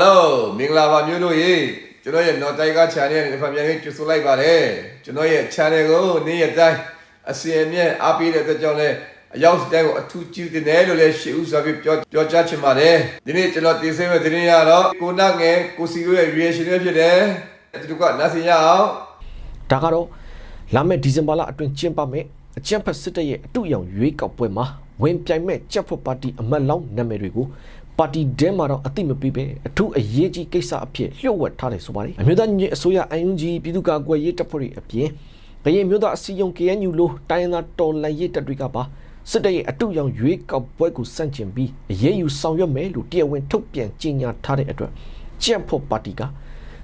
ဟယ်လိုမင်္ဂလာပါမျိုးတို့ရေကျွန်တော်ရဲ့ Not Tiger Channel နဲ့ဖန်ပြန်လေးကြိုဆိုလိုက်ပါတယ်ကျွန်တော်ရဲ့ channel ကိုနေ့ရက်တိုင်းအစီအမြဲအားပေးတဲ့အတွက်ကြောင့်လည်းအရောက်စတဲ့ကိုအထူးကြည့်တင်တယ်လို့လည်းရှေ့ဦးစွာပြီးပြောပြောကြားချင်ပါတယ်ဒီနေ့ကျွန်တော်တင်ဆက်မယ့်သတင်းရတော့ကိုနငယ်ကိုစီတို့ရဲ့ reaction တွေဖြစ်တယ်အတူတူကနားဆင်ရအောင်ဒါကတော့လာမယ့်ဒီဇင်ဘာလအတွင်းကျင်းပမယ့်အကြံဖက်စစ်တပ်ရဲ့အတူရောင်ရွေးကောက်ပွဲမှာဝင်ပြိုင်မဲ့ကြက်ဖို့ပါတီအမတ်လောင်းနာမည်တွေကို ပါတီဒဲမှာတော့အတိမပေးပဲအထူးအရေးကြီးကိစ္စအဖြစ်လျှို့ဝှက်ထားတယ်ဆိုပါတယ်အမျိုးသားညီညွတ်အစိုးရ UNG ပြည်သူ့ကာကွယ်ရေးတပ်ဖွဲ့တွေအပြင်ကရင်မျိုးသားအစည်းအရုံး KNU လို့တိုင်းရင်းသားတော်လှန်ရေးတပ်တွေကပါစစ်တပ်ရဲ့အတူရောင်ရွေးကောက်ပွဲကိုစန့်ကျင်ပြီးအရေးယူဆောင်ရွက်မယ်လို့တရားဝင်ထုတ်ပြန်ကြေညာထားတဲ့အတွက်ကြက်ဖို့ပါတီက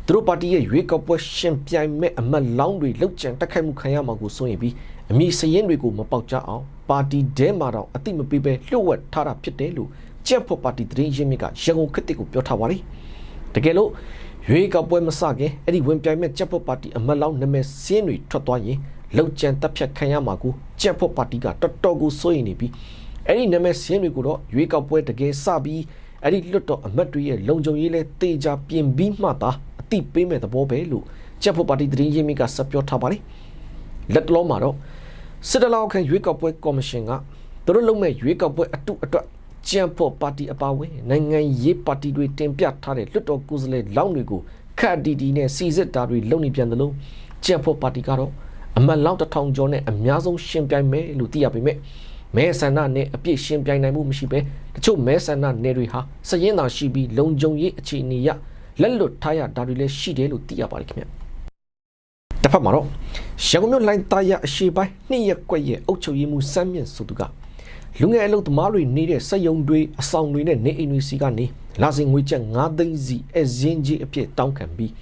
သူတို့ပါတီရဲ့ရွေးကောက်ပွဲရှင်ပြိုင်မဲ့အမတ်လောင်းတွေလောက်ကျန်တက်ခိုက်မှုခံရမှာကိုစိုးရင်ပြီးအမည်စရင်တွေကိုမပေါက်ကြအောင်ပါတီဒဲမှာတော့အတိမပေးပဲလှုပ်ဝက်ထားတာဖြစ်တယ်လို့ ကြက်ဖို့ပါတီသတင်းရင်းမြစ်ကရန်ကုန်ခေတ်တစ်ကိုပြောထားပါတယ်တကယ်လို့ရွေးကောက်ပွဲမစခင်အဲ့ဒီဝင်ပြိုင်မဲ့ကြက်ဖို့ပါတီအမတ်လောင်းနာမည်စင်းတွေထွက်သွားရင်လောက်ကျန်တက်ဖြတ်ခံရမှာကိုကြက်ဖို့ပါတီကတော်တော်ကိုစိုးရင်နေပြီးအဲ့ဒီနာမည်စင်းတွေကိုတော့ရွေးကောက်ပွဲတကယ်စပြီးအဲ့ဒီလွတ်တော်အမတ်တွေရဲ့လုံခြုံရေးလဲတေချာပြင်ပြီးမှသာအတိပေးမဲ့သဘောပဲလို့ကြက်ဖို့ပါတီသတင်းရင်းမြစ်ကဆက်ပြောထားပါတယ်လက်တလုံးမှာတော့စစ်တလောက်ခံရွေးကောက်ပွဲကော်မရှင်ကသူတို့လုပ်မဲ့ရွေးကောက်ပွဲအတုအတွက် ကြံဖို့ပါတီအပါအဝင်နိုင်ငံရေးပါတီတွေတင်ပြထားတဲ့လွတ်တော်ကိုယ်စားလှယ်လောင်းတွေကိုခတ်ဒီဒီနဲ့စီစစ်တာတွေလုပ်နေပြန်တယ်လို့ကြံဖို့ပါတီကတော့အမတ်လောင်းတစ်ထောင်ကျော်နဲ့အများဆုံးရှင်ပြိုင်မယ်လို့သိရပေမဲ့မဲဆန္ဒနဲ့အပြည့်ရှင်ပြိုင်နိုင်မှုမရှိပဲတချို့မဲဆန္ဒနယ်တွေဟာစရင်သာရှိပြီးလုံခြုံရေးအခြေအနေရလက်လွတ်ထားရတာတွေလည်းရှိတယ်လို့သိရပါတယ်ခင်ဗျတစ်ဖက်မှာတော့ရန်ကုန်မြို့လိုင်းသားရအရှိပိုင်းနှစ်ရက်ကွက်ရဲ့အုပ်ချုပ်ရေးမှုစမ်းမြင့်ဆိုသူက လူငယ်အလုပ်သမားတွေနေတဲ့စက်ယုံတွေအဆောင်တွေနဲ့နေအိမ်တွေစီကနေလာစဉ်ငွေချက်9သိန်းစီအဇင်းကြီးအဖြစ်တောင်းခံပြီး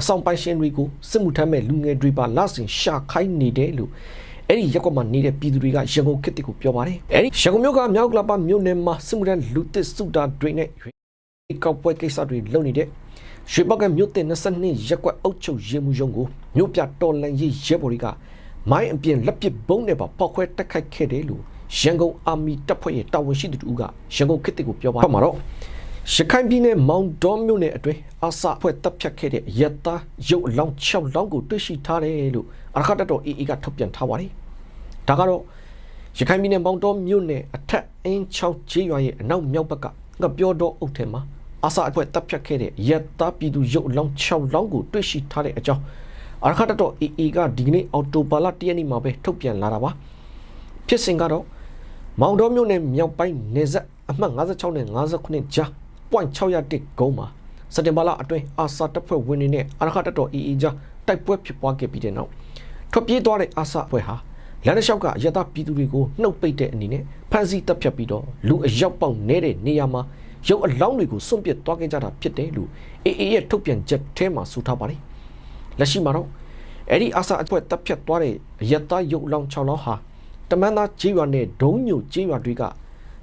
အဆောင်ပိုင်ရှင်တွေကိုစစ်မှုထမ်းမဲ့လူငယ်တွေပါလာစဉ်ရှာခိုင်းနေတယ်လို့အဲ့ဒီရက်ကွက်မှာနေတဲ့ပြည်သူတွေကရန်ကုန်ခေတ်တစ်ကိုပြောပါတယ်အဲ့ဒီရန်ကုန်မြို့ကမြောက်ကလပမြို့နယ်မှာစစ်မှုထမ်းလူတစ်စုတာတွေနဲ့ရွေးကောက်ပွဲကိစ္စတွေလုပ်နေတဲ့ရွှေပောက်ကမြို့တင်22ရက်ကွက်အုပ်ချုပ်ရေးမှုရုံးကိုမြို့ပြတော်လန်ရေးရဲဘော်တွေကမိုင်းအပြင်လက်ပစ်ဘုံးနဲ့ပါပောက်ခွဲတက်ခိုက်ခဲ့တယ်လို့ ရန်ကုန်အာမီတပ်ဖွဲ့ရဲ့တာဝန်ရှိသူတို့ကရန်ကုန်ခေတ်တစ်ကိုပြောပါတယ်။မှာတော့ရခိုင်ပြည်နယ်မောင်တော်မြို့နယ်အတွင်းအာဆာဖွဲ့တပ်ဖြတ်ခဲ့တဲ့ရက်သားရုပ်အလောင်း6လောင်းကိုတွေ့ရှိထားတယ်လို့အရခတ်တပ်တော် AA ကထုတ်ပြန်ထားပါတယ်။ဒါကတော့ရခိုင်ပြည်နယ်မောင်တော်မြို့နယ်အထက်အင်းချောင်းကျေးရွာရဲ့အနောက်မြောက်ဘက်ကငပြောတော်အုပ်ထဲမှာအာဆာအဖွဲ့တပ်ဖြတ်ခဲ့တဲ့ရက်သားပြည်သူရုပ်အလောင်း6လောင်းကိုတွေ့ရှိထားတဲ့အကြောင်းအရခတ်တပ်တော် AA ကဒီကနေ့အော်တိုဘာလ1ရက်နေ့မှာပဲထုတ်ပြန်လာတာပါ။ဖြစ်စဉ်ကတော့ မောင်တော်မြို့နယ်မြောက်ပိုင်းနေဆက်အမှတ်56နဲ့59ကြား point 601ကုန်းမှာစက်တင်ဘာလအတွင်းအာဆာတပ်ဖွဲ့ဝင်တွေနဲ့အာရခတပ်တော် AA ကြားတိုက်ပွဲဖြစ်ပွားခဲ့ပြီးတဲ့နောက်ထွက်ပြေးသွားတဲ့အာဆာအဖွဲ့ဟာလမ်းတစ်လျှောက်ကရတပြည်သူတွေကိုနှုတ်ပိတ်တဲ့အနေနဲ့ဖမ်းဆီးတပ်ဖြတ်ပြီးတော့လူအယောက်ပေါက်နေတဲ့နေရာမှာရုပ်အလောင်းတွေကိုစွန့်ပစ်သွားခဲ့ကြတာဖြစ်တယ်လို့ AA ရဲ့ထုတ်ပြန်ချက်ထဲမှာဆိုထားပါတယ်လက်ရှိမှာတော့အဲ့ဒီအာဆာအဖွဲ့တပ်ဖြတ်သွားတဲ့ရတရုပ်အလောင်း6လောင်းဟာတ မန်သားကျေးရွာနဲ့ဒုံညိုကျေးရွာတွေက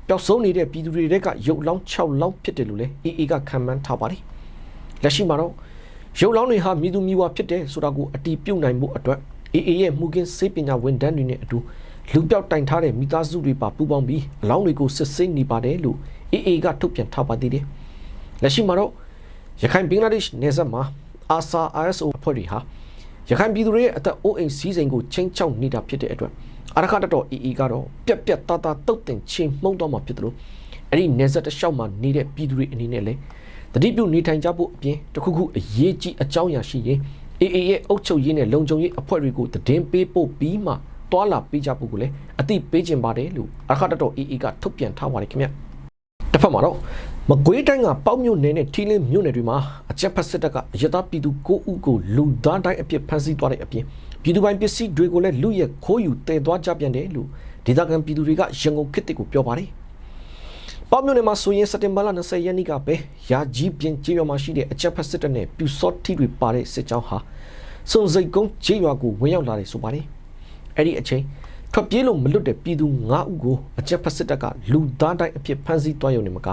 ပျောက်ဆုံးနေတဲ့ပြည်သူတွေတဲကရုပ်လောင်း6လောင်းဖြစ်တယ်လို့လည်း AA ကခံမှန်းထားပါတယ်လက်ရှိမှာတော့ရုပ်လောင်းတွေဟာမြည်သူမြည်ဝါဖြစ်တယ်ဆိုတာကိုအတီးပြုတ်နိုင်မှုအတွက် AA ရဲ့မှုကင်းစေပညာဝန်ထမ်းတွေနဲ့အတူလူပြောက်တိုင်ထားတဲ့မိသားစုတွေပါပူးပေါင်းပြီးအလောင်းတွေကိုစစ်ဆေးနေပါတယ်လို့ AA ကထုတ်ပြန်ထားပါသေးတယ်လက်ရှိမှာတော့ရခိုင်ဘင်္ဂလားဒေ့ရှ်နယ်စပ်မှာ ASA ISO အဖွဲ့တွေဟာရခိုင်ပြည်သူတွေရဲ့အသက်အိုးအိမ်စီးစိမ်ကိုချင်းချောက်နေတာဖြစ်တဲ့အတွက် အရခတတော် EE ကတော့ပြက်ပြက်သားသားတုတ်တင်ချင်းမှုံတော့မှာဖြစ်တယ်လို့အဲ့ဒီနေဆက်တစ်လျှောက်မှာနေတဲ့ပြည်သူတွေအနေနဲ့လည်းတတိပြုနေထိုင်ကြဖို့အပြင်တခုခုအရေးကြီးအကြောင်းအရာရှိရင် AA ရဲ့အုပ်ချုပ်ရေးနဲ့လုံခြုံရေးအဖွဲ့တွေကိုတည်င်းပေးဖို့ပြီးမှတွာလာပေးကြဖို့ကိုလည်းအသိပေးခြင်းပါတယ်လို့အရခတတော် EE ကထုတ်ပြန်ထားပါတယ်ခင်ဗျတစ်ဖက်မှာတော့မကွေးတိုင်းကပေါက်မြို့နယ်နဲ့ထီလင်းမြို့နယ်တွေမှာအကြက်ဖက်စစ်တပ်ကအရသားပြည်သူ9ဦးကိုလူသားတိုင်းအပြစ်ဖမ်းဆီးသွားတဲ့အပြင် ပြည်သူပိုင်ပစ္စည်းတွေကိုလည်းလူရဲခိုးယူတည်သွားကြပြန်တယ်လို့ဒေသခံပြည်သူတွေကရန်ကုန်ခေတ်တစ်ကိုပြောပါတယ်။ပေါမြို့နယ်မှာဆိုရင်စက်တင်ဘာလ20ရက်နေ့ကပဲရာကြီးပြင်ကျေးရွာမှာရှိတဲ့အကြက်ဖက်စစ်တပ်နဲ့ပြူစောထီတွေပါတဲ့စစ်ကြောင်းဟာစုံစိတ်ကုန်းကျေးရွာကိုဝင်ရောက်လာတယ်ဆိုပါတယ်။အဲ့ဒီအချိန်ထွက်ပြေးလို့မလွတ်တဲ့ပြည်သူ9ဦးကိုအကြက်ဖက်စစ်တပ်ကလူသားတိုင်းအဖြစ်ဖမ်းဆီးသွားရုံနဲ့မက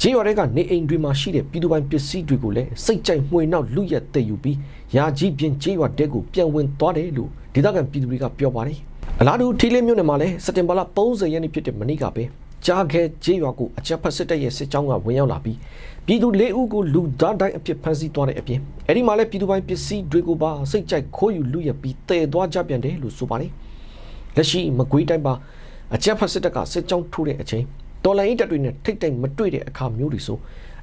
ဂျေးရွာတွေက နေအိမ်တွေမှာရှိတဲ့ပြည်သူပိုင်ပစ္စည်းတွေကိုလည်းစိတ်ကြိုက်မှွေနောက်လူရက်တည်ယူပြီးယာကြီးပြင်ဂျေးရွာတဲကိုပြန်ဝင်သွားတယ်လို့ဒေသခံပြည်သူတွေကပြောပါတယ်အလားတူထီလေးမြို့နယ်မှာလည်းစက်တင်ဘာလ30ရက်နေ့ဖြစ်တဲ့မနေ့ကပဲကြားခဲကျေးရွာကိုအကြမ်းဖက်စစ်တပ်ရဲ့စစ်ကြောင်းကဝင်ရောက်လာပြီးပြည်သူ၄ဦးကိုလူသားတိုင်းအဖြစ်ဖမ်းဆီးသွားတဲ့အပြင်အဲ့ဒီမှာလည်းပြည်သူပိုင်းပစ္စည်းတွေကိုပါစိတ်ကြိုက်ခိုးယူလူရပြီးတည်သွားကြပြန်တယ်လို့ဆိုပါတယ်လက်ရှိမကွေးတိုင်းမှာအကြမ်းဖက်စစ်တပ်ကစစ်ကြောင်းထိုးတဲ့အချိန် တော်လိုင်းတပ်တွေနဲ့ထိတ်တိတ်မတွေ့တဲ့အခါမျိုးတွေဆို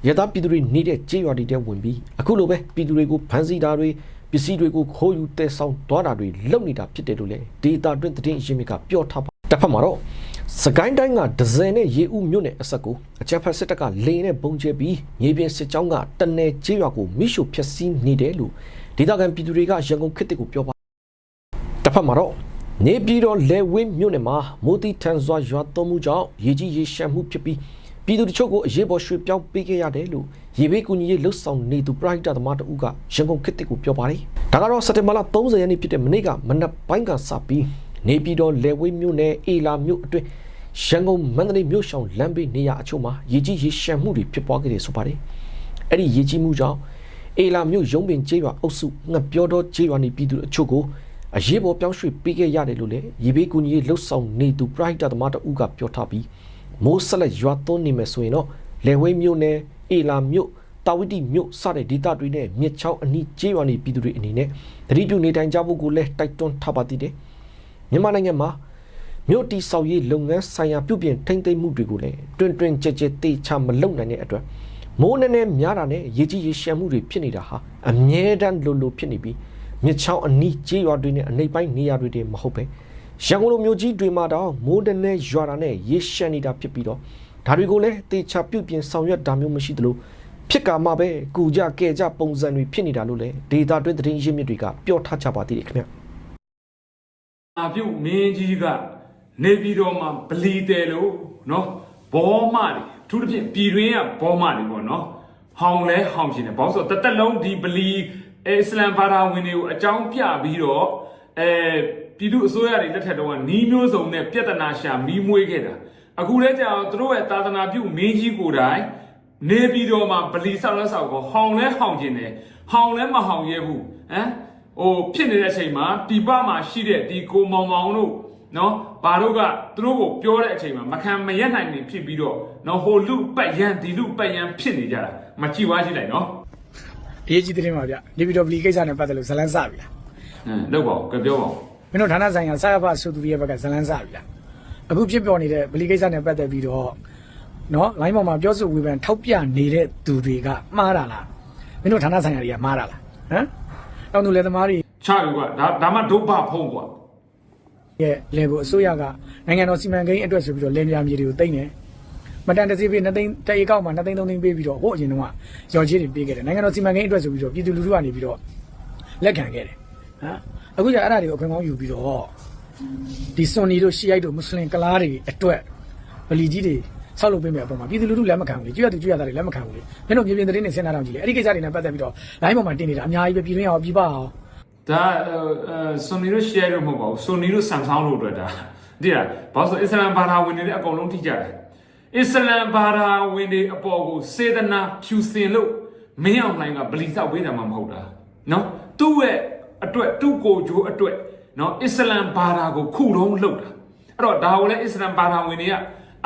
ရသပြည်သူတွေနေတဲ့ကျေးရွာတွေထဲဝင်ပြီးအခုလိုပဲပြည်သူတွေကိုဖမ်းဆီးတာတွေပစ္စည်းတွေကိုခိုးယူတဲဆောင်သွားတာတွေလုပ်နေတာဖြစ်တယ်လို့လည်းဒေတာတွင်သတင်းအရင်းမြစ်ကပြောထားပါတစ်ဖက်မှာတော့စကိုင်းတိုင်းကဒဇယ်နဲ့ရေဦးမြို့နယ်အဆက်ကိုအကြမ်းဖက်စစ်တပ်ကလေနဲ့ပုံကျဲပြီးမြေပြင်စစ်ကြောင်းကတနယ်ကျေးရွာကိုမိရှုဖျက်ဆီးနေတယ်လို့ဒေတာကန်ပြည်သူတွေကရန်ကုန်ခေတ်ကိုပြောပါတစ်ဖက်မှာတော့ နေပြည်တော်လေဝင်းမြို့နယ်မှာမိုးတိထန်စွာရွာသွန်းမှုကြောင့်ရေကြီးရေရှမ်းမှုဖြစ်ပြီးပြည်သူတချို့ကိုအရေးပေါ်ရွှေ့ပြောင်းပေးခဲ့ရတယ်လို့ရေဘေးကူညီရေးလှုပ်ဆောင်နေသူပရိုက်တာသမားတဦးကရန်ကုန်ခေတ်ကိုပြောပါတယ်။ဒါကတော့စက်တင်ဘာလ30ရက်နေ့ဖြစ်တဲ့မနေ့ကမနက်ပိုင်းကစပြီးနေပြည်တော်လေဝင်းမြို့နယ်အေလာမြို့အတွင်းရန်ကုန်မန္တလေးမြို့ဆောင်လမ်းဘေးနေရာအချို့မှာရေကြီးရေရှမ်းမှုတွေဖြစ်ပွားခဲ့တယ်ဆိုပါတယ်။အဲ့ဒီရေကြီးမှုကြောင့်အေလာမြို့ရုံးပင်ကျေးရွာအုပ်စုငှက်ပြောတော်ကျေးရွာနေပြည်သူအချို့ကို အရေးပေါ်ပြောင်းရွှေ့ပေးခဲ့ရတယ်လို့လည်းရေဘေးကူညီရေးလှုပ်ဆောင်နေသူပရိုက်တာသမားတဦးကပြောထားပြီးမိုးဆက်လက်ရွာသွန်းနေမယ်ဆိုရင်တော့လေဝဲမြို့နယ်အေလာမြို့တာဝတိမြို့စတဲ့ဒေသတွေနဲ့မြစ်ချောင်းအနီးကျေးရွာနေပြည်သူတွေအနေနဲ့တတိပြုနေထိုင်ကြဖို့ကိုလည်းတိုက်တွန်းထားပါသေးတယ်မြန်မာနိုင်ငံမှာမြို့တီဆောက်ရေးလုပ်ငန်းဆိုင်ရာပြုပြင်ထိန်းသိမ်းမှုတွေကိုလည်းတွင်တွင်ကြဲကြဲတေချာမလုပ်နိုင်တဲ့အတွက်မိုးနဲ့နဲ့များတာနဲ့ရေကြီးရေရှမ်းမှုတွေဖြစ်နေတာဟာအမြဲတမ်းလိုလိုဖြစ်နေပြီး မြစ်ချောင်းအနီးကျေးရွာတွေနဲ့အနေပိုင်းနေရာတွေတည်းမဟုတ်ပဲရန်ကုန်လိုမျိုးကြီးတွေမှာတော့မိုးတနဲ့ရွာတာနဲ့ရေရှမ်းနေတာဖြစ်ပြီးတော့ဒါတွေကိုလည်းတေချာပြုတ်ပြင်ဆောင်ရွက်တာမျိုးမရှိသလိုဖြစ်ကာမှပဲကုကြကဲကြပုံစံတွေဖြစ်နေတာလို့လည်းဒေတာတွင်းသတင်းရင်းမြစ်တွေကပြောထားကြပါသေးတယ်ခင်ဗျအာပြုတ်မင်းကြီးကနေပြည်တော်မှာဗလီတယ်လို့နော်ဘောမတွေအထူးသဖြင့်ပြည်တွင်းကဘောမတွေပေါ့နော်ဟောင်လဲဟောင်ရှင်တယ်ဘာလို့ဆိုတော့တစ်သက်လုံးဒီဗလီ အစ္စလမ်ဘာသာဝင်တွေကိုအကြောင်းပြပြီးတော့အဲပြည်သူအစိုးရတွေလက်ထက်တုန်းကနီးမျိုးစုံနဲ့ပြဿနာရှာမီးမွေးခဲ့တာအခုလဲကြာတော့သူတို့ရဲ့သာသနာပြုမင်းကြီးကိုယ်တိုင်နေပြည်တော်မှာဗလီဆောက်လဲဆောက်ကောဟောင်လဲဟောင်ကျင်တယ်ဟောင်လဲမဟောင်ရဲဘူးဟမ်ဟိုဖြစ်နေတဲ့အချိန်မှာဒီပမှာရှိတဲ့ဒီကိုမောင်မောင်တို့နော်ဘာတို့ကသူတို့ကိုပြောတဲ့အချိန်မှာမခံမရက်နိုင်နေဖြစ်ပြီးတော့နော်ဟိုလူပတ်ရန်ဒီလူပတ်ရန်ဖြစ်နေကြတာမကြည့်ဝါကြည့်လိုက်နော် အရေးကြီးတဲ့မှာဗျနေပြည်တော်ဗလီကိစ္စနဲ့ပတ်သက်လို့ဇလန်းစပြီလားဟမ်လောက်ပါဦးကြပြောပါဦးမင်းတို့ဌာနဆိုင်ရာစာရဖဆိုသူတွေရဲ့ဘက်ကဇလန်းစပြီလားအခုဖြစ်ပေါ်နေတဲ့ဗလီကိစ္စနဲ့ပတ်သက်ပြီးတော့နော်လိုင်းပေါ်မှာပြောဆိုဝေဖန်ထောက်ပြနေတဲ့သူတွေကမှားတာလားမင်းတို့ဌာနဆိုင်ရာတွေကမှားတာလားဟမ်တောင်သူလယ်သမားတွေချပြီကွာဒါဒါမှဒုဗ္ဗဖုံးကွာရဲ့လေကိုအစိုးရကနိုင်ငံတော်စီမံကိန်းအတွက်ဆိုပြီးတော့လယ်မြာမြေတွေကိုတိမ့်တယ် မတန်တစီပေး2သိန်းတအေကောက်မှာ2သိန်း3သိန်းပေးပြီးတော့ဟိုအရင်တုန်းကရော်ကြီးတွေပေးခဲ့တယ်နိုင်ငံတော်စီမံကိန်းအတွက်ဆိုပြီးတော့ပြည်သူလူထုကနေပြီးတော့လက်ခံခဲ့တယ်ဟမ်အခုကျအဲ့ဒါတွေကိုအခွင့်ကောင်းယူပြီးတော့ဒီစွန်နီတို့ရှီအိုက်တို့မွတ်စလင်ကလားတွေအတွက်ဗလီကြီးတွေဆောက်လုပ်ပေးမယ်အပေါ်မှာပြည်သူလူထုလက်မခံဘူးလေကျွတ်သူကျွတ်သားတွေလက်မခံဘူးလေမင်းတို့မြေပြင်သတင်းတွေဆင်းလာတော့ကြည့်လေအဲ့ဒီကိစ္စတွေနဲ့ပတ်သက်ပြီးတော့ line ပေါ်မှာတင်နေတာအများကြီးပဲပြည်တွင်းအောင်ပြည်ပအောင်ဒါအဲဆွန်နီတို့ရှယ်တို့မဟုတ်ပါဘူးဆွန်နီတို့ဆမ်ဆောင်းတို့အတွက်ဒါတိလားဘာလို့ဆိုအစ္စလမ်ဘာသာဝင်တွေလည်းအကုန်လုံးထိကြတယ် အစ္စလမ်ဘာသာဝင်တွေအပေါ်ကိုစေတနာဖြူစင်လို့မင်းအောင်လိုင်းကဗလီဆောက်ပေးတာမှမဟုတ်တာနော်သူ့ရဲ့အတွက်သူ့ကိုဂျိုးအတွက်နော်အစ္စလမ်ဘာသာကိုခုတုံးလုပ်တာအဲ့တော့ဒါကိုလည်းအစ္စလမ်ဘာသာဝင်တွေက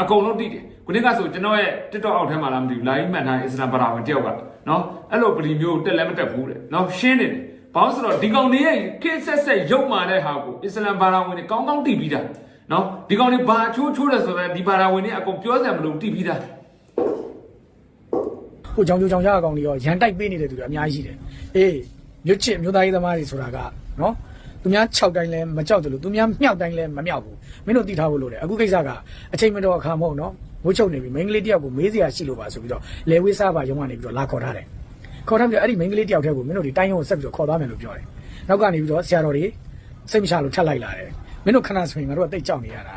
အကုန်လုံးသိတယ်ခုနေ့ကဆိုကျွန်တော်ရဲ့ TikTok အောက်ထဲမှာလားမသိဘူး live မှတ်ထားတဲ့အစ္စလမ်ဘာသာဝင်တယောက်ကနော်အဲ့လိုဗလီမျိုးတက်လည်းမတက်ဘူးတဲ့နော်ရှင်းနေတယ်ဘာလို့ဆိုတော့ဒီကောင်တွေရဲ့ခေတ်ဆက်ဆက်ရုပ်မာတဲ့ဟာကိုအစ္စလမ်ဘာသာဝင်တွေကောင်းကောင်းသိပြီးသား နော်ဒီကောင်တွေဘာချိုးချိုးတယ်ဆိုတော့ဒီဘာသာဝင်တွေအကုန်ပြောစရာမလိုသိပြီးသားဟိုကြောင်ကြိုကြောင်ရအကောင်တွေရောရန်တိုက်ပေးနေတဲ့သူတွေအများကြီးရှိတယ်အေးမြွတ်ချစ်မြို့သားရေးသမားတွေဆိုတာကနော်သူများ6တိုင်းလဲမကြောက်တယ်လို့သူများမြောက်တိုင်းလဲမမြောက်ဘူးမင်းတို့သိထားဖို့လိုတယ်အခုကိစ္စကအချိန်မတော်အခါမဟုတ်နော်ဝှချုပ်နေပြီမိန်းကလေးတယောက်ကိုမေးစရာရှိလို့ပါဆိုပြီးတော့လဲဝေးစားပါရုံကနေပြီးတော့လာခေါ်ထားတယ်ခေါ်ထားပြီးတော့အဲ့ဒီမိန်းကလေးတယောက်တည်းကိုမင်းတို့ဒီတိုင်းရုံကိုဆက်ပြီးတော့ခေါ်သွားမယ်လို့ပြောတယ်နောက်ကနေပြီးတော့ဆရာတော်တွေစိတ်မချလို့ထပ်လိုက်လာတယ် မင်းတို့ခဏဆိုရင်ငါတို့ကတိတ်ကြောက်နေရတာ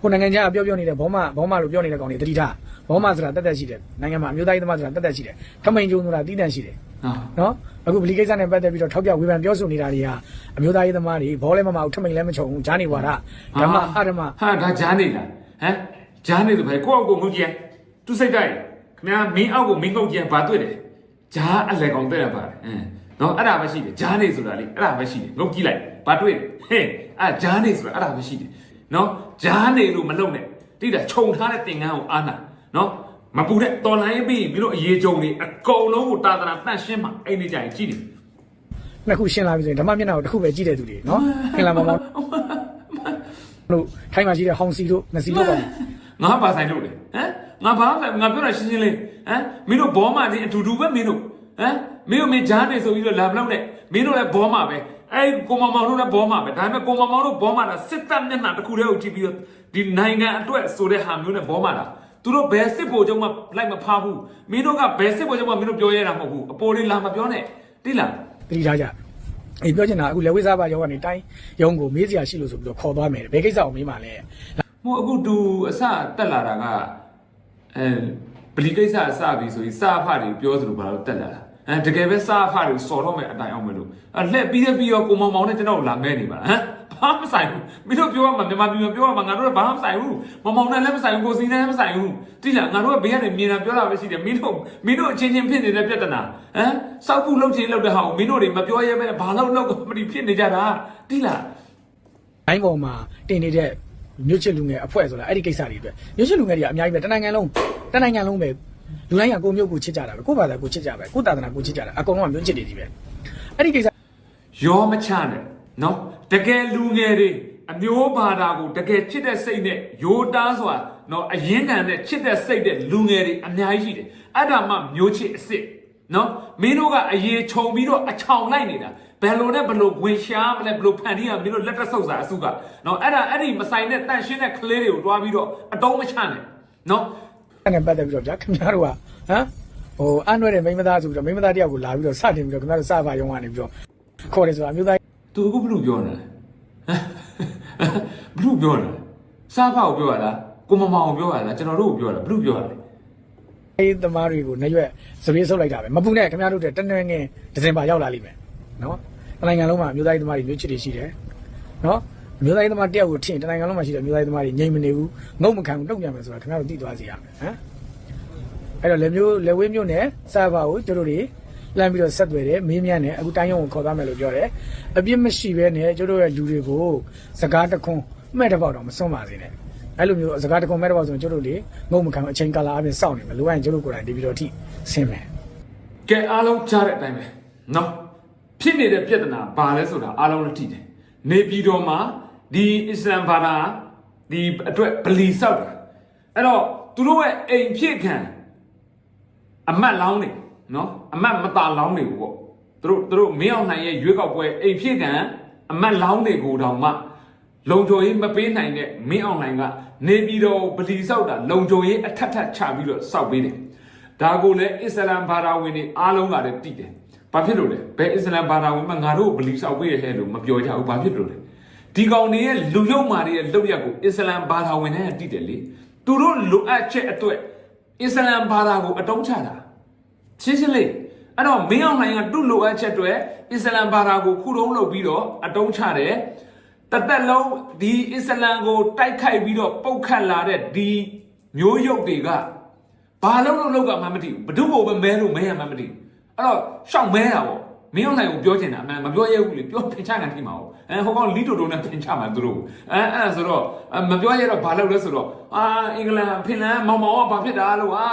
ဟိုနိုင်ငံခြားကပြောပြောနေတဲ့ဘောမဘောမလို့ပြောနေတဲ့ကောင်တွေတတိထားဘောမဆိုတာတက်တက်ရှိတယ်နိုင်ငံမှာအမျိုးသားရေးသမားဆိုတာတက်တက်ရှိတယ်ထမိန်ကျုံဆိုတာတီးတန့်ရှိတယ်နော်နော်အခုဗလီကိစ္စနဲ့ပတ်သက်ပြီးတော့ထောက်ပြဝေဖန်ပြောဆိုနေတာတွေကအမျိုးသားရေးသမားတွေဘောလဲမမအောင်ထမိန်လည်းမချုံဘူးဂျာနေဝါဒဓမ္မအဓမ္မဟာဒါဂျားနေလားဟမ်ဂျားနေတယ်ပဲကိုယ့်အောက်ကိုငုတ်ကြည့်သူစိတ်တိုက်ခင်ဗျာမင်းအောက်ကိုမင်းငုတ်ကြည့်ဘာတွေ့တယ်ဂျားအလဲကောင်တဲ့ရပါတယ်အင်း နော်အဲ့ဒါပဲရှိတယ်ဂျားနေဆိုတာလေအဲ့ဒါပဲရှိတယ်ငုတ်ကြည့်လိုက်ဘာတွေ့ဟဲ့အဲ့ဂျားနေဆိုတာအဲ့ဒါပဲရှိတယ်နော်ဂျားနေလို့မလုံနဲ့တိတာခြုံထားတဲ့တင်ငန်းကိုအာနာနော်မပူတဲ့တော်လိုင်းပြီးမင်းတို့အရေးကြုံနေအကုန်လုံးကိုတာသနာတန့်ရှင်းမှအဲ့ဒီကြရင်ကြည့်တယ်နှစ်ခုရှင်းလာပြီဆိုရင်ဓမ္မမျက်နှာကိုတစ်ခုပဲကြည့်တဲ့သူတွေနော်ခင်လာမောင်မောင်တို့ထိုင်းမှာရှိတဲ့ဟောင်စီတို့ငစီတို့ပါငါပါဆိုင်လို့လေဟမ်ငါဘာလဲငါပြောတာရှင်းရှင်းလေးဟမ်မင်းတို့ဘောမချင်းအတူတူပဲမင်းတို့ဟမ် မင်းတို့မင်းဂျားနေဆိုပြီးတော့လာမလို့နဲ့မင်းတို့လည်းဘောမပဲအဲ့ကိုမမောင်တို့လည်းဘောမပဲဒါပေမဲ့ကိုမမောင်တို့ဘောမတာစစ်တပ်မျက်နှာတစ်ခုတည်းကိုကြည့်ပြီးတော့ဒီနိုင်ငံအတွက်ဆိုတဲ့ဟာမျိုးနဲ့ဘောမတာသူတို့ဘယ်စစ်ဖို့ကြောင့်မှလိုက်မဖားဘူးမင်းတို့ကဘယ်စစ်ဖို့ကြောင့်မှမင်းတို့ပြောရတာမဟုတ်ဘူးအပေါ်လေးလာမပြောနဲ့တိလားတတိထားကြအေးပြောချင်တာအခုလက်ဝိစားပါရောကနေတိုင်းရုံကိုမေးစရာရှိလို့ဆိုပြီးတော့ခေါ်သွားမယ်ဘယ်ကိစ္စကိုမေးမှလဲဟိုအခုတူအစတက်လာတာကအဲပလီကိစ္စအစပြီဆိုရင်စာအဖတွေပြောသလိုဘာလို့တက်လာတာ အဲတကယ်ပဲစာအဖတွေစော်တော့မယ်အတိုင်အောင်မလို့အဲလှက်ပြီးတဲ့ပြီးတော့ကိုမောင်မောင်နဲ့ကျွန်တော်လာမဲနေပါဟမ်ဘာမဆိုင်ဘူးမင်းတို့ပြောရမှာမြန်မာပြည်မှာပြောရမှာငါတို့ကဘာမှမဆိုင်ဘူးမောင်မောင်နဲ့လည်းမဆိုင်ဘူးကိုစီနဲ့လည်းမဆိုင်ဘူးတိလားငါတို့ကဘေးကနေမြင်တာပြောတာပဲရှိတယ်မင်းတို့မင်းတို့အချင်းချင်းဖြစ်နေတဲ့ပြဿနာဟမ်စောက်ဖို့လှုပ်ချင်းလှုပ်တဲ့ဟာကိုမင်းတို့တွေမပြောရဲပဲဘာလို့လှုပ်မလို့ဖြစ်နေကြတာတိလားဘိုင်းပေါ်မှာတင်နေတဲ့မြို့ချစ်လူငယ်အဖွဲ့ဆိုတာအဲ့ဒီကိစ္စတွေအတွက်မြို့ချစ်လူငယ်တွေကအများကြီးပဲတနိုင်ငံလုံးတနိုင်ငံလုံးပဲ လူတိုင်းကကိုမျိုးကိုချစ်ကြတာပဲကိုဘာသာကိုချစ်ကြပဲကိုသာသနာကိုချစ်ကြတာအကုန်လုံးကမြို့ချစ်တွေကြီးပဲအဲ့ဒီကိစ္စရောမချနဲ့နော်တကယ်လူငယ်တွေအမျိုးဘာသာကိုတကယ်ချစ်တဲ့စိတ်နဲ့ရိုးတားစွာနော်အရင်ခံတဲ့ချစ်တဲ့စိတ်တဲ့လူငယ်တွေအများကြီးရှိတယ်အဲ့ဒါမှမျိုးချစ်အစ်စ်နော်မင်းတို့ကအရေးခြုံပြီးတော့အချောင်လိုက်နေတာဘယ်လိုနဲ့ဘယ်လိုဝင်ရှားမလဲဘယ်လိုဖန်တီးရမင်းတို့လက်တက်ဆုပ်စာအစုကနော်အဲ့ဒါအဲ့ဒီမဆိုင်တဲ့တန့်ရှင်းတဲ့ကလေးတွေကိုတွားပြီးတော့အတုံးမချနဲ့နော် အဲ့နဲ့ပတ်သက်ပြီးတော့ဗျာခင်ဗျားတို့ကဟမ်ဟိုအန်ရွယ်တဲ့မိန်းမသားဆိုပြီးတော့မိန်းမသားတယောက်ကိုလာပြီးတော့စတင်ပြီးတော့ခင်ဗျားတို့စပါရုံကနေပြီးတော့ခေါ်တယ်ဆိုတာမျိုးသားသူအခုဘလို့ပြောနေလဲဘလို့ပြောနေလဲစားဖောက်ပြောရလားကိုမမောင်ပြောရလားကျွန်တော်တို့ကိုပြောရလားဘလို့ပြောရလဲအေးသမားတွေကိုနှရွက်စပင်းဆုပ်လိုက်တာပဲမပူနဲ့ခင်ဗျားတို့တဲ့တနွဲငယ်ဒီဇင်ဘာရောက်လာလိမ့်မယ်နော်တနိုင်ငံလုံးမှာမျိုးသားရေးသမားတွေမျိုးချစ်တွေရှိတယ်နော် မျိုးသားရေးသမားတယောက်ကိုထင်တနိုင်ငံလုံးမှာရှိတဲ့မျိုးသားရေးသမားတွေငြိမ်မနေဘူးငုံမခံဘူးတုံ့ပြန်မယ်ဆိုတာခင်ဗျားတို့သိသွားစေရမယ်ဟမ်အဲ့တော့လက်မျိုးလက်ဝေးမျိုးနဲ့စာပါကိုတို့တို့တွေလမ်းပြီးတော့ဆက်သွယ်တယ်မင်းမြန်းတယ်အခုတိုင်းရုံကိုခေါ်သွားမယ်လို့ပြောတယ်အပြစ်မရှိဘဲနဲ့တို့တို့ရဲ့လူတွေကိုစကားတခွန်းမဲ့တစ်ပေါက်တော့မစွန့်ပါစေနဲ့အဲ့လိုမျိုးစကားတခွန်းမဲ့တစ်ပေါက်ဆိုရင်တို့တို့တွေငုံမခံဘူးအချိန်ကာလအပြင်စောင့်နေမယ်လိုအပ်ရင်တို့တို့ကိုယ်တိုင်ဒီဗီဒီယိုအထိဆင်းမယ်ကဲအားလုံးကြားတဲ့အတိုင်းပဲနော်ဖြစ်နေတဲ့ပြဿနာဘာလဲဆိုတာအားလုံးလည်းသိတယ်နေပြည်တော်မှာ ဒီအစ္စလမ်ဘာသာဒီအတွက်ဗလီဆောက်တာအဲ့တော့သူတို့ရဲ့အိမ်ဖြစ်ခံအမတ်လောင်းနေနော်အမတ်မตาလောင်းနေပေါ့သူတို့သူတို့မင်းအောင်နိုင်ရဲ့ရွေးကောက်ပွဲအိမ်ဖြစ်ခံအမတ်လောင်းတွေကိုတောင်မှလုံခြုံရေးမပေးနိုင်တဲ့မင်းအောင်နိုင်ကနေပြည်တော်ဗလီဆောက်တာလုံခြုံရေးအထက်ထပ်ချပြီးတော့ဆောက်ပေးတယ်ဒါကိုလည်းအစ္စလမ်ဘာသာဝင်တွေအားလုံးကလည်းသိတယ်။ဘာဖြစ်လို့လဲ။ဘယ်အစ္စလမ်ဘာသာဝင်မှငါတို့ကိုဗလီဆောက်ပေးရဟဲ့လို့မပြောကြဘူး။ဘာဖြစ်လို့လဲ။ ဒီကောင်တွေရဲ့လူယုံမာတွေရဲ့လုပ်ရက်ကိုအစ္စလမ်ဘာသာဝင်တွေကသိတယ်လေ။သူတို့လိုအပ်ချက်အတွက်အစ္စလမ်ဘာသာကိုအတုံးချတာ။ရှင်းရှင်းလေးအဲ့တော့မင်းအောင်နိုင်ကသူ့လိုအပ်ချက်အတွက်အစ္စလမ်ဘာသာကိုခုတုံးလုပ်ပြီးတော့အတုံးချတယ်။တသက်လုံးဒီအစ္စလမ်ကိုတိုက်ခိုက်ပြီးတော့ပုတ်ခတ်လာတဲ့ဒီမျိုးရုပ်တွေကဘာလုံးလုံးလောက်ကမှမသိဘူးဘဒုကိုပဲမဲလို့မဲရမှမသိဘူးအဲ့တော့ရှောက်မဲတာပေါ့ မင်းအောင်နိုင်ကိုပြောချင်တာအမှန်မပြောရဘူးလေပြောဖင်ချကန်ထိမှာပေါ့အဲဟိုကောင်လီတိုတိုနဲ့ဖင်ချမှာသူတို့အဲအဲ့ဒါဆိုတော့မပြောရတော့ဘာလုပ်လဲဆိုတော့အာအင်္ဂလန်ဖင်လန်မောင်မောင်ကဘာဖြစ်တာလို့အာ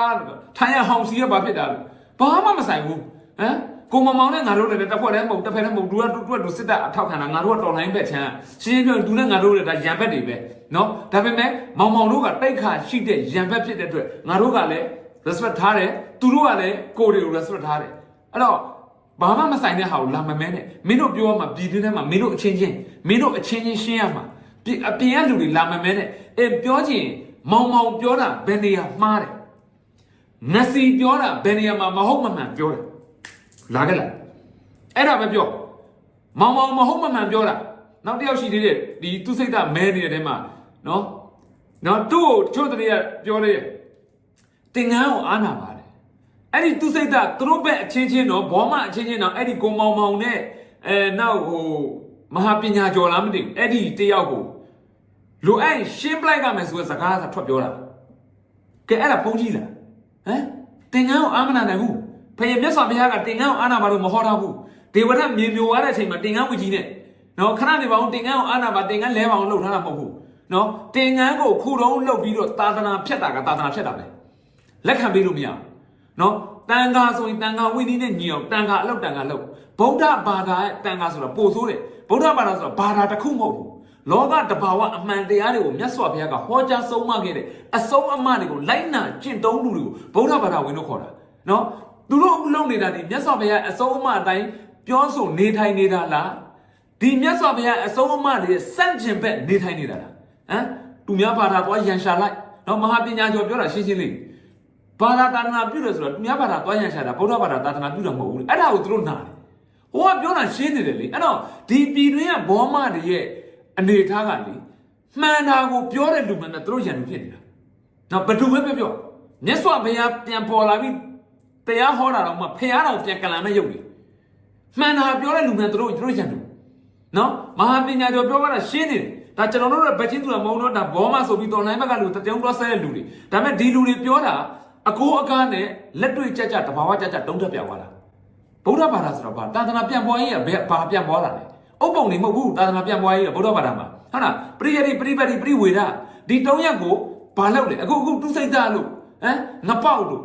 ထိုင်းရဟောင်စီကဘာဖြစ်တာလို့ဘာမှမဆိုင်ဘူးဟမ်ကိုမမောင်နဲ့ငါတို့လည်းတစ်ဖွဲ့တည်းမဟုတ်တစ်ဖက်တည်းမဟုတ်သူကသူကသူစစ်တပ်အထောက်ခံတာငါတို့ကတော်လိုင်းဘက်ချမ်းရှင်းရှင်းပြောသူနဲ့ငါတို့လည်းဒါရံဘက်တွေပဲเนาะဒါပေမဲ့မောင်မောင်တို့ကတိတ်ခါရှိတဲ့ရံဘက်ဖြစ်တဲ့အတွက်ငါတို့ကလည်း respect ထားတယ်သူတို့ကလည်းကိုယ်တွေကို respect ထားတယ်အဲ့တော့ ဘာမှမဆိုင်တဲ့ဟာကိုလာမမဲနဲ့မင်းတို့ပြောရမှာပြည်တွင်းထဲမှာမင်းတို့အချင်းချင်းမင်းတို့အချင်းချင်းရှင်းရမှာပြည်အပြင်ကလူတွေလာမမဲနဲ့အဲပြောချင်မောင်မောင်ပြောတာဘယ်နေရာမှားတယ်ငစီပြောတာဘယ်နေရာမှာမဟုတ်မမှန်ပြောတယ်လာခဲ့လားအဲ့ဒါပဲပြောမောင်မောင်မဟုတ်မမှန်ပြောတာနောက်တစ်ယောက်ရှိသေးတယ်ဒီသူစိတ်ဓာတ်မဲနေတဲ့ထဲမှာနော်နော်သူ့ကိုတချို့တည်းကပြောတယ်တင်ငန်းကိုအားနာပါတယ် အဲ့ဒီသူစိတ်ကသူတို့ဘက်အချင်းချင်းတော့ဘောမအချင်းချင်းတော့အဲ့ဒီကိုမောင်မောင်နဲ့အဲနောက်ဟိုမဟာပညာကျော်လားမသိဘူးအဲ့ဒီတယောက်ကိုလူအဲ့ရှင်းပလိုက်ကမယ်ဆိုတဲ့စကားသာထွက်ပြောတာကဲအဲ့ဒါဖုံးကြည့်လားဟမ်တင်ငန်းကိုအားမနာနိုင်ဘူးဖခင်မြတ်စွာဘုရားကတင်ငန်းကိုအားနာပါလို့မဟောထားဘူးဒေဝရတ်မြေမျိုးသွားတဲ့အချိန်မှာတင်ငန်းဝကြီးနဲ့နော်ခဏနေပါအောင်တင်ငန်းကိုအားနာပါတင်ငန်းလဲပါအောင်လှုပ်ထားတာမဟုတ်ဘူးနော်တင်ငန်းကိုခုတုံးလှုပ်ပြီးတော့သာသနာဖြတ်တာကသာသနာဖြတ်တာပဲလက်ခံပေးလို့မရဘူး နော်တန်ခါဆိုရင်တန်ခါဝိနည်းနဲ့ညီအောင်တန်ခါအလောက်တန်ခါလောက်ဗုဒ္ဓဘာသာရဲ့တန်ခါဆိုတာပို့ဆိုးတယ်ဗုဒ္ဓဘာသာဆိုတာဘာသာတစ်ခုမဟုတ်ဘူးလောကတဘာဝအမှန်တရားတွေကိုမြတ်စွာဘုရားကဟောကြားဆုံးမခဲ့တဲ့အဆုံးအမတွေကိုလိုက်နာကျင့်သုံးလူတွေကိုဗုဒ္ဓဘာသာဝင်လို့ခေါ်တာနော်သူတို့အခုလုပ်နေတာဒီမြတ်စွာဘုရားအဆုံးအမအတိုင်းပြောဆိုနေထိုင်နေတာလားဒီမြတ်စွာဘုရားအဆုံးအမတွေရဲ့စန့်ကျင်ဘက်နေထိုင်နေတာလားဟမ်သူများဘာသာသွားရန်ရှာလိုက်တော့မဟာပညာကျော်ပြောတာရှင်းရှင်းလေး ဘာသာတာသနာပြုတယ်ဆိုတော့သူများဘာသာသွားရန်ရှာတာဗုဒ္ဓဘာသာသာသနာပြုတာမဟုတ်ဘူးလေအဲ့ဒါကိုသူတို့နာတယ်ဟိုကပြောတာရှင်းနေတယ်လေအဲ့တော့ဒီပြည်တွင်းကဘောမတွေရဲ့အနေထားကလေမှန်တာကိုပြောတဲ့လူမှန်တဲ့သူတို့ရန်လူဖြစ်နေတာနော်ဘယ်သူပဲပြောပြောမြတ်စွာဘုရားပြန်ပေါ်လာပြီးတရားဟောတာတော့မှဖះတော်ပြန်ကလန်မဲ့ရုပ်လေမှန်တာပြောတဲ့လူမှန်သူတို့သူတို့ရန်လူနော်မဟာပညာကျော်ပြောတာရှင်းနေတယ်ဒါကျွန်တော်တို့ရဲ့ဗချင်းသူကမုံတော့ဒါဘောမဆိုပြီးတော်လိုင်းဘက်ကလူတတုံးတော့ဆဲတဲ့လူတွေဒါပေမဲ့ဒီလူတွေပြောတာ အကိုအကားနဲ့လက်တွေ့ကြကြတဘာဝကြကြတုံးတက်ပြသွားတာဗုဒ္ဓဘာသာဆိုတော့ဘာသာသနာပြန်ပွားရေးကဘယ်ဘာပြန်ပွားလာလဲအုပ်ပုံနေမဟုတ်ဘူးသာသနာပြန်ပွားရေးကဗုဒ္ဓဘာသာမှာဟုတ်လားပရိယတိပရိပတ်တိပရိဝေဒဒီတုံးရက်ကိုဘာလုပ်လဲအခုအခုသူစိတ်သားလို့ဟမ်ငပေါက်လို့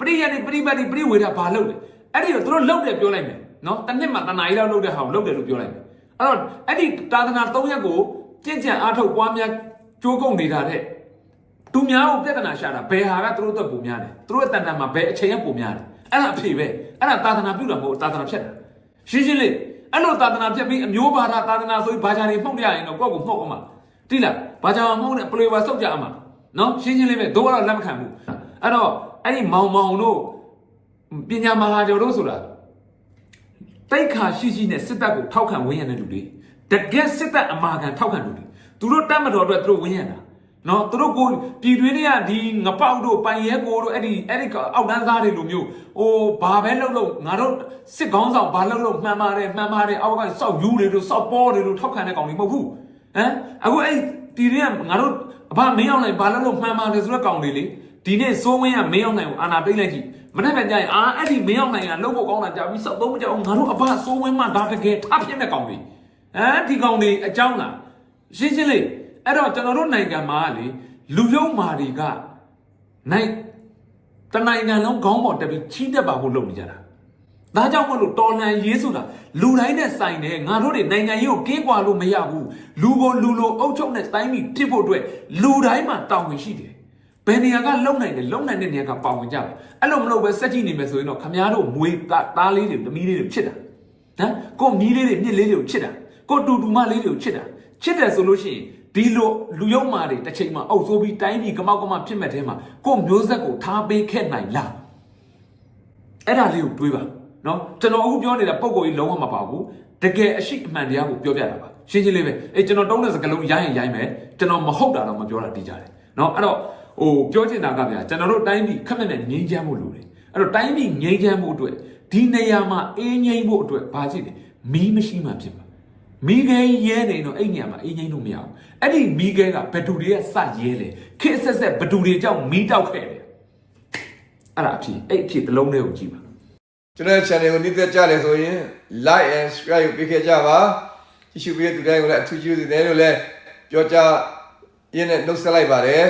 ပရိယတိပရိပတ်တိပရိဝေဒဘာလုပ်လဲအဲ့ဒီတော့သူတို့လုပ်တယ်ပြောလိုက်မယ်နော်တစ်နှစ်မှတနားရီလောက်လုပ်တဲ့ဟာကိုလုပ်တယ်လို့ပြောလိုက်မယ်အဲ့တော့အဲ့ဒီတာသနာ၃ရက်ကိုကြင်ကြံအားထုတ်ပွားများကြိုးကုပ်နေတာတဲ့ သူများကိုပြဿနာရှာတာဘယ်ဟာကသူတို့အတွက်ပုံများတယ်သူတို့ရဲ့တန်တန်မှာဘယ်အချိန်ကပုံများတယ်အဲ့ဒါအဖြေပဲအဲ့ဒါတာသနာပြုတာမဟုတ်တာသနာဖြတ်တာရှင်းရှင်းလေးအဲ့လိုတာသနာဖြတ်ပြီးအမျိုးဘာသာတာသနာဆိုပြီးဘာသာတွေမှုတ်ရရင်တော့ကိုယ့်ကိုမှုတ်အောင်မှာတိလားဘာသာမှုတ်နဲ့ပလေဝါစောက်ကြအောင်မှာနော်ရှင်းရှင်းလေးပဲတို့ကတော့လက်မခံဘူးအဲ့တော့အဲ့ဒီမောင်မောင်တို့ပညာမဟာကျော်တို့ဆိုတာတိတ်ခါရှိရှိနဲ့စစ်တပ်ကိုထောက်ခံဝင်ရတဲ့လူတွေတကယ်စစ်တပ်အမာခံထောက်ခံလူတွေသူတို့တတ်မတော်အတွက်သူတို့ဝင်ရတာ နော်သူတို့ကိုပြည်တွင်းတွေကဒီငပေါက်တို့ပိုင်ရဲကိုတို့အဲ့ဒီအဲ့ဒီအောက်တန်းသားတွေလိုမျိုးဟိုဘာပဲလုပ်လို့ငါတို့စစ်ကောင်းဆောင်ဘာလုပ်လို့မှန်ပါတယ်မှန်ပါတယ်အောက်ကစောက်ယူတွေတို့စောက်ပေါ်တွေတို့ထောက်ခံတဲ့ကောင်တွေမဟုတ်ဘူးဟမ်အခုအဲ့ဒီတွေကငါတို့အဘမင်းအောင်နိုင်ဘာလုပ်လို့မှန်ပါတယ်ဆိုတဲ့ကောင်တွေလေဒီနေ့စိုးဝင်းကမင်းအောင်နိုင်ကိုအာနာပိတ်လိုက်ကြည့်မနေ့ကကြရင်အာအဲ့ဒီမင်းအောင်နိုင်ကလှုပ်ဖို့ကောင်းတာကြာပြီးစောက်သုံးမကြောက်ငါတို့အဘစိုးဝင်းမှဒါတကယ်ထဖြစ်တဲ့ကောင်တွေဟမ်ဒီကောင်တွေအကြောင်းလားရှင်းရှင်းလေး အဲ့တော့ကျွန်တော်တို့နိုင်ငံမှာလေလူယုံမာတွေကနိုင်တနိုင်ငံလုံးခေါင်းပေါ်တက်ပြီးချီးတက်ပါဖို့လုပ်နေကြတာဒါကြောင့်မလို့တော်လန်ရေးဆိုတာလူတိုင်းနဲ့ဆိုင်တယ်ငါတို့တွေနိုင်ငံရေးကိုကင်းကွာလို့မရဘူးလူကိုလူလိုအုပ်ချုပ်နဲ့တိုင်းပြည်ဖြစ်ဖို့အတွက်လူတိုင်းမှာတာဝန်ရှိတယ်ဘယ်နေရာကလုံနိုင်တယ်လုံနိုင်တဲ့နေရာကပါဝင်ကြတယ်အဲ့လိုမလုပ်ပဲစက်ကြည့်နေမယ်ဆိုရင်တော့ခမားတို့မွေးကသားလေးတွေသမီးလေးတွေဖြစ်တာဟမ်ကိုမီးလေးတွေမြစ်လေးတွေကိုချစ်တာကိုတူတူမလေးတွေကိုချစ်တာချစ်တယ်ဆိုလို့ရှိရင် ဒီလိုလူယုံမာတွေတစ်ချိန်မှာအုပ်ဆိုးပြီးတိုင်းပြည်ကမောက်ကမဖြစ်မဲ့တဲမှာကိုမျိုးဆက်ကိုထားပေးခဲ့နိုင်လားအဲ့ဒါလေးကိုတွေးပါနော်ကျွန်တော်အခုပြောနေတာပုံကိုကြီးလုံးဝမပါဘူးတကယ်အရှိအမှန်တရားကိုပြောပြတာပါရှင်းရှင်းလေးပဲအေးကျွန်တော်တုံးတဲ့စကားလုံးရိုင်းရင်ရိုင်းမယ်ကျွန်တော်မဟုတ်တာတော့မပြောတာတည်ကြတယ်နော်အဲ့တော့ဟိုပြောချင်တာကဗျာကျွန်တော်တို့တိုင်းပြည်ခက်မဲ့နဲ့ငြိမ်းချမ်းဖို့လိုတယ်အဲ့တော့တိုင်းပြည်ငြိမ်းချမ်းဖို့အတွက်ဒီနေရာမှာအေးငြိမ်းဖို့အတွက်ဘာရှိတယ်မီးမရှိမှဖြစ်မှာ မီးခဲရဲနေတော့အဲ့နေရာမှာအေးငြိမ်းလို့မရဘူးအဲ့ဒီမီးခဲကဘယ်သူတွေကစရဲလဲခစ်ဆက်ဆက်ဘယ်သူတွေကြောင့်မီးတောက်ခဲ့တယ်အဲ့ဒါအဖြစ်အဲ့အဖြစ်တစ်လုံးလေးကိုကြည့်ပါကျွန်တော်ရဲ့ channel ကိုနှိမ့်သက်ကြတယ်ဆိုရင် like and subscribe ပေးခဲ့ကြပါကြည့်ရှုပေးတဲ့သူတိုင်းကိုလည်းအထူးကျေးဇူးတင်တယ်လို့လည်းပြောကြရင်းနဲ့နှုတ်ဆက်လိုက်ပါတယ်